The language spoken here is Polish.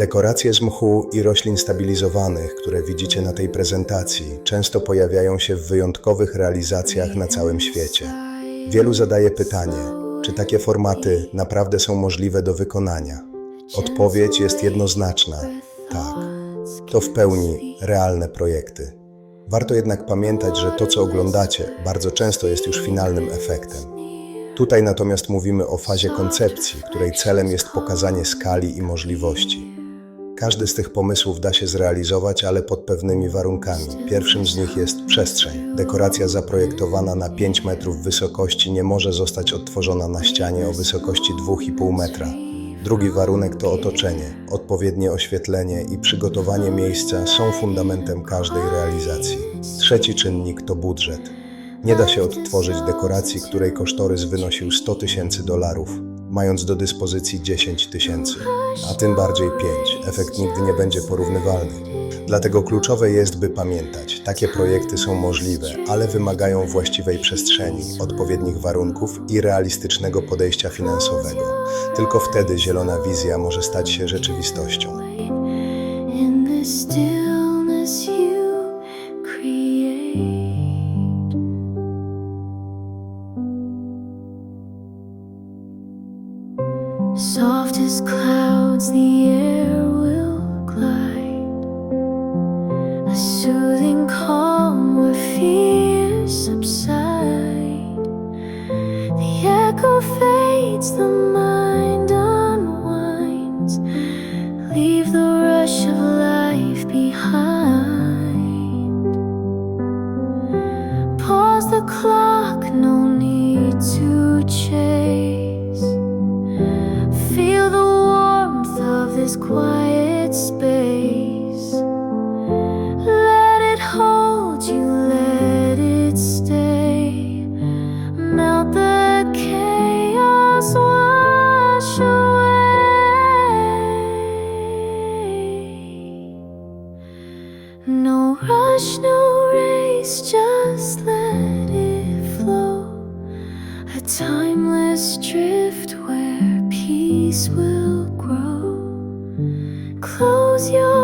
Dekoracje z mchu i roślin stabilizowanych, które widzicie na tej prezentacji, często pojawiają się w wyjątkowych realizacjach na całym świecie. Wielu zadaje pytanie, czy takie formaty naprawdę są możliwe do wykonania. Odpowiedź jest jednoznaczna: tak. To w pełni realne projekty. Warto jednak pamiętać, że to, co oglądacie, bardzo często jest już finalnym efektem. Tutaj natomiast mówimy o fazie koncepcji, której celem jest pokazanie skali i możliwości. Każdy z tych pomysłów da się zrealizować, ale pod pewnymi warunkami. Pierwszym z nich jest przestrzeń. Dekoracja zaprojektowana na 5 metrów wysokości nie może zostać odtworzona na ścianie o wysokości 2,5 metra. Drugi warunek to otoczenie. Odpowiednie oświetlenie i przygotowanie miejsca są fundamentem każdej realizacji. Trzeci czynnik to budżet. Nie da się odtworzyć dekoracji, której kosztorys wynosił 100 tysięcy dolarów, mając do dyspozycji 10 tysięcy, a tym bardziej 5. Efekt nigdy nie będzie porównywalny. Dlatego kluczowe jest, by pamiętać, takie projekty są możliwe, ale wymagają właściwej przestrzeni, odpowiednich warunków i realistycznego podejścia finansowego. Tylko wtedy zielona wizja może stać się rzeczywistością. In the stillness you create. Soft as clouds, the air will glide. A soothing calm where fears subside. The echo fades, the mind unwinds. Leave the rush of life behind. Pause the clock, this quiet space. Let it hold you, let it stay. Melt the chaos, wash away. No rush, no race, just let it flow. A timeless drift where peace will. Close your